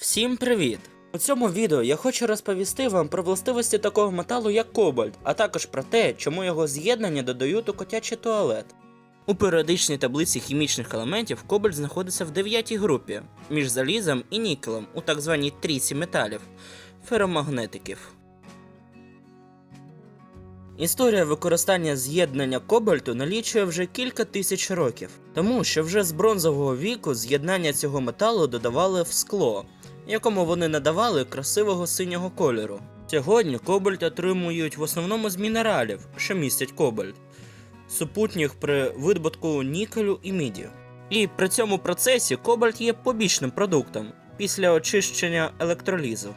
Всім привіт! У цьому відео я хочу розповісти вам про властивості такого металу, як кобальт, а також про те, чому його з'єднання додають у котячий туалет. У періодичній таблиці хімічних елементів кобальт знаходиться в дев'ятій групі між залізом і нікелем у так званій трійці металів феромагнетиків. Історія використання з'єднання кобальту налічує вже кілька тисяч років, тому що вже з бронзового віку з'єднання цього металу додавали в скло, якому вони надавали красивого синього кольору. Сьогодні кобальт отримують в основному з мінералів, що містять кобальт, супутніх при видобутку нікелю і міді. І при цьому процесі кобальт є побічним продуктом після очищення електролізу.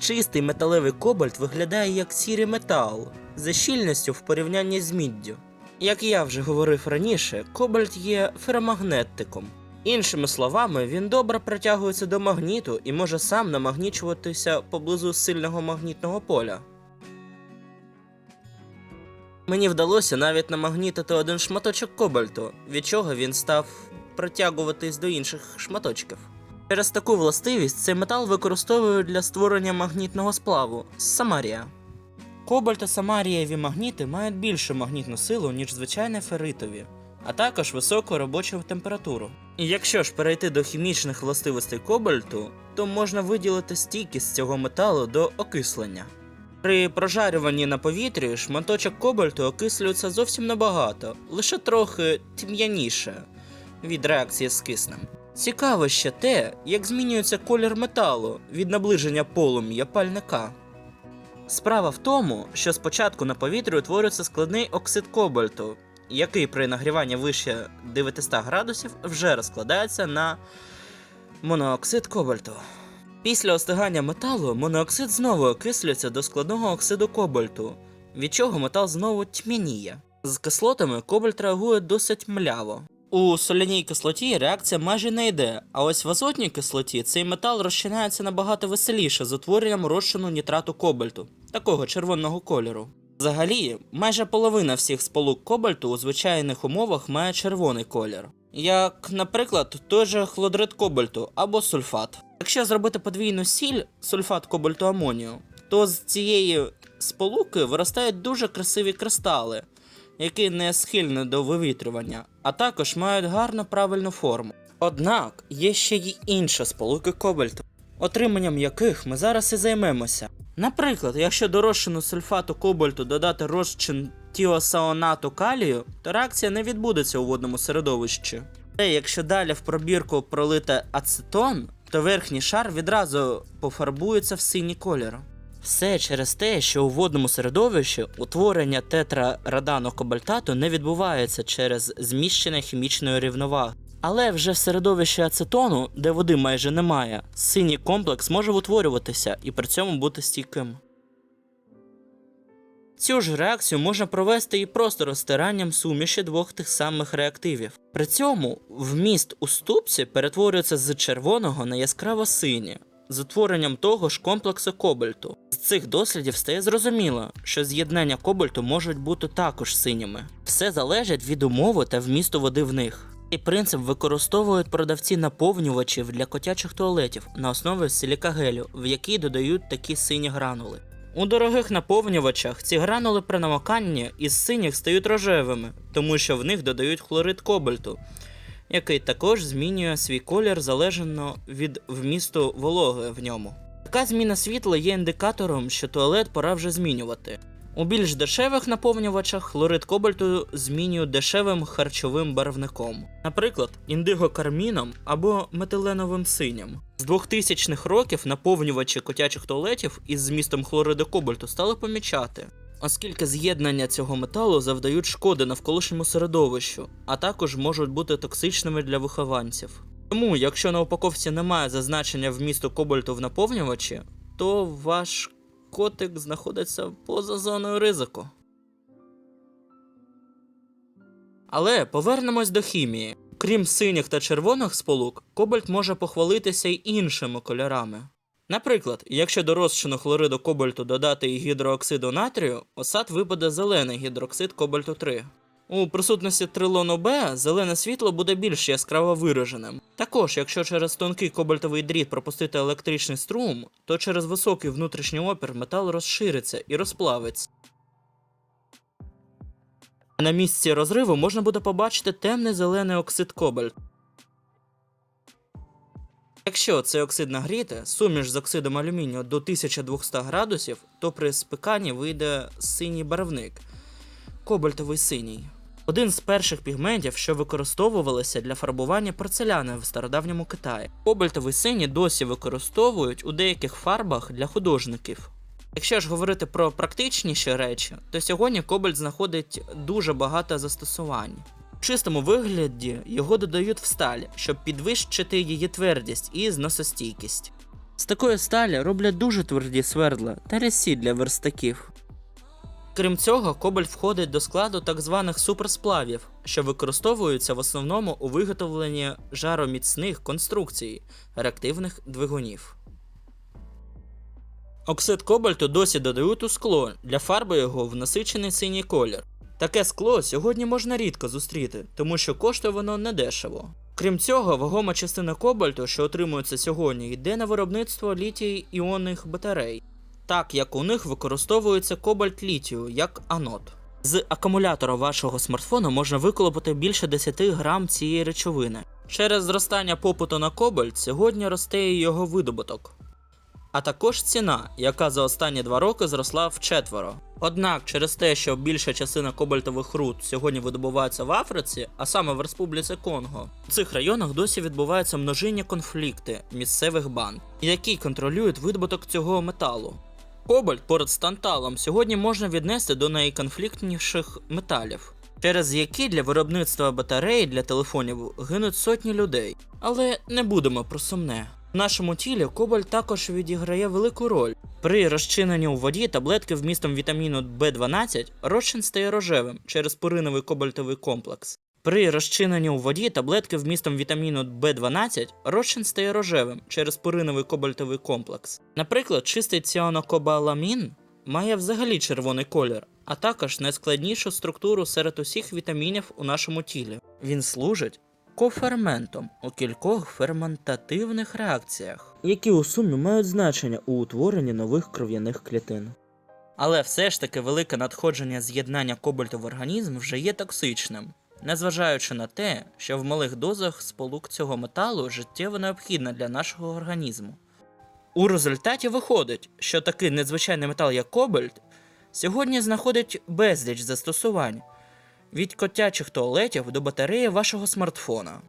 Чистий металевий кобальт виглядає як сірий метал за щільністю в порівнянні з міддю. Як я вже говорив раніше, кобальт є феромагнетиком. Іншими словами, він добре притягується до магніту і може сам намагнічуватися поблизу сильного магнітного поля. Мені вдалося навіть намагнітити один шматочок кобальту, від чого він став притягуватись до інших шматочків. Через таку властивість цей метал використовують для створення магнітного сплаву самарія. Кобальт та самарієві магніти мають більшу магнітну силу, ніж звичайні ферритові, а також високу робочу температуру. І якщо ж перейти до хімічних властивостей кобальту, то можна виділити стійкість цього металу до окислення. При прожарюванні на повітрі шматочок кобальту окислюється зовсім небагато, лише трохи тьмяніше від реакції з киснем. Цікаво ще те, як змінюється колір металу від наближення полум'я пальника. Справа в тому, що спочатку на повітрі утворюється складний оксид кобальту, який при нагріванні вище 900 градусів вже розкладається на монооксид кобальту. Після остигання металу монооксид знову окислюється до складного оксиду кобальту, від чого метал знову тьмяніє. З кислотами кобальт реагує досить мляво. У соляній кислоті реакція майже не йде, а ось в азотній кислоті цей метал розчиняється набагато веселіше з утворенням розчину нітрату кобальту, такого червоного кольору. Взагалі, майже половина всіх сполук кобальту у звичайних умовах має червоний колір, як, наприклад, той же хлодрид кобальту або сульфат. Якщо зробити подвійну сіль, сульфат кобальту амонію, то з цієї сполуки виростають дуже красиві кристали, які не схильні до вивітрювання, а також мають гарну правильну форму. Однак є ще й інші сполуки кобальту, отриманням яких ми зараз і займемося. Наприклад, якщо до розчину сульфату кобальту додати розчин тіосаонату калію, то реакція не відбудеться у водному середовищі. Але якщо далі в пробірку пролити ацетон, то верхній шар відразу пофарбується в синій колір. Все через те, що у водному середовищі утворення тетрарадану кобальтату не відбувається через зміщення хімічної рівноваги. Але вже в середовищі ацетону, де води майже немає, синій комплекс може утворюватися і при цьому бути стійким. Цю ж реакцію можна провести і просто розтиранням суміші двох тих самих реактивів. При цьому вміст у ступці перетворюється з червоного на яскраво синє, з утворенням того ж комплексу кобальту. З цих дослідів стає зрозуміло, що з'єднання кобальту можуть бути також синіми. Все залежить від умови та вмісту води в них. Цей принцип використовують продавці наповнювачів для котячих туалетів на основі силікагелю, в який додають такі сині гранули. У дорогих наповнювачах ці гранули при намоканні із синіх стають рожевими, тому що в них додають хлорид кобальту, який також змінює свій колір залежно від вмісту вологи в ньому. Така зміна світла є індикатором, що туалет пора вже змінювати. У більш дешевих наповнювачах хлорид кобальту змінюють дешевим харчовим барвником, наприклад, індиго-карміном або метиленовим синім. З 2000-х років наповнювачі котячих туалетів із змістом хлориду кобальту стали помічати, оскільки з'єднання цього металу завдають шкоди навколишньому середовищу, а також можуть бути токсичними для вихованців. Тому, якщо на упаковці немає зазначення вмісту кобальту в наповнювачі, то ваш котик знаходиться поза зоною ризику. Але повернемось до хімії. Крім синіх та червоних сполук, кобальт може похвалитися й іншими кольорами. Наприклад, якщо до розчину хлориду кобальту додати і гідрооксиду натрію, осад випаде зелений гідроксид кобальту 3. У присутності трилону Б зелене світло буде більш яскраво вираженим. Також, якщо через тонкий кобальтовий дріт пропустити електричний струм, то через високий внутрішній опір метал розшириться і розплавиться. На місці розриву можна буде побачити темний зелений оксид кобальт. Якщо цей оксид нагріти, суміш з оксидом алюмінію до 1200 градусів, то при спеканні вийде синій барвник кобальтовий синій. Один з перших пігментів, що використовувалися для фарбування порцеляни в стародавньому Китаї. Кобальтовий синій досі використовують у деяких фарбах для художників. Якщо ж говорити про практичніші речі, то сьогодні кобальт знаходить дуже багато застосувань. В чистому вигляді його додають в сталь, щоб підвищити її твердість і зносостійкість. З такої сталі роблять дуже тверді свердла та різці для верстаків. Крім цього, кобальт входить до складу так званих суперсплавів, що використовуються в основному у виготовленні жароміцних конструкцій реактивних двигунів. Оксид кобальту досі додають у скло для фарби його в насичений синій колір. Таке скло сьогодні можна рідко зустріти, тому що коштує воно недешево. Крім цього, вагома частина кобальту, що отримується сьогодні, йде на виробництво літій іонних батарей, так як у них використовується кобальт літію як анод. З акумулятора вашого смартфону можна виколопати більше 10 грам цієї речовини. Через зростання попиту на кобальт сьогодні росте і його видобуток. А також ціна, яка за останні два роки зросла вчетверо. Однак, через те, що більша частина кобальтових руд сьогодні видобувається в Африці, а саме в Республіці Конго, в цих районах досі відбуваються множинні конфлікти місцевих банд, які контролюють видобуток цього металу. Кобальт поряд з танталом сьогодні можна віднести до найконфліктніших металів, через які для виробництва батарей для телефонів гинуть сотні людей. Але не будемо про сумне. В нашому тілі кобальт також відіграє велику роль. При розчиненні у воді таблетки вмістом вітаміну В12 розчин стає рожевим через пуриновий кобальтовий комплекс. При розчиненні у воді таблетки вмістом вітаміну В12 розчин стає рожевим через пуриновий кобальтовий комплекс. Наприклад, чистий ціанокобаламін має взагалі червоний колір, а також найскладнішу структуру серед усіх вітамінів у нашому тілі. Він служить коферментом у кількох ферментативних реакціях, які у сумі мають значення у утворенні нових кров'яних клітин. Але все ж таки велике надходження з'єднання кобальту в організм вже є токсичним, незважаючи на те, що в малих дозах сполук цього металу життєво необхідна для нашого організму. У результаті виходить, що такий незвичайний метал, як кобальт, сьогодні знаходить безліч застосувань від котячих туалетів до батареї вашого смартфона.